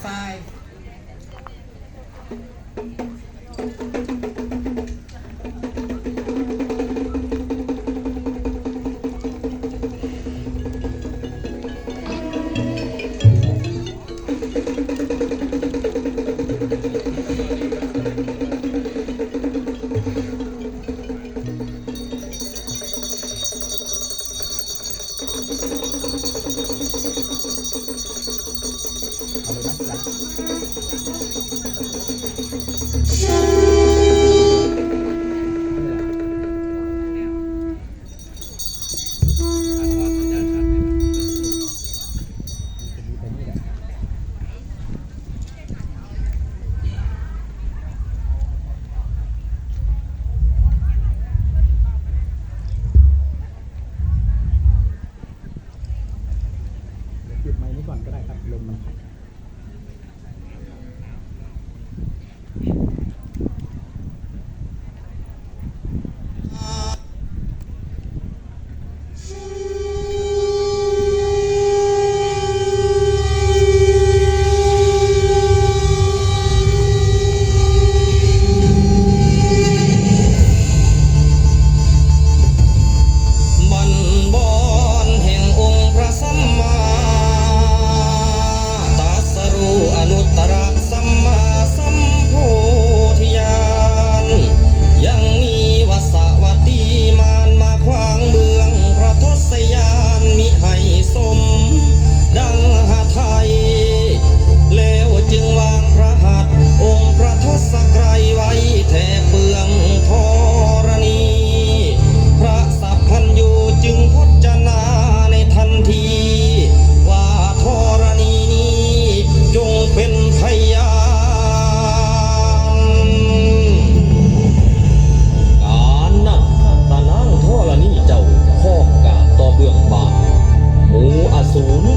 five. ี้ก่อนก็ได้ครับลมมันพัด sono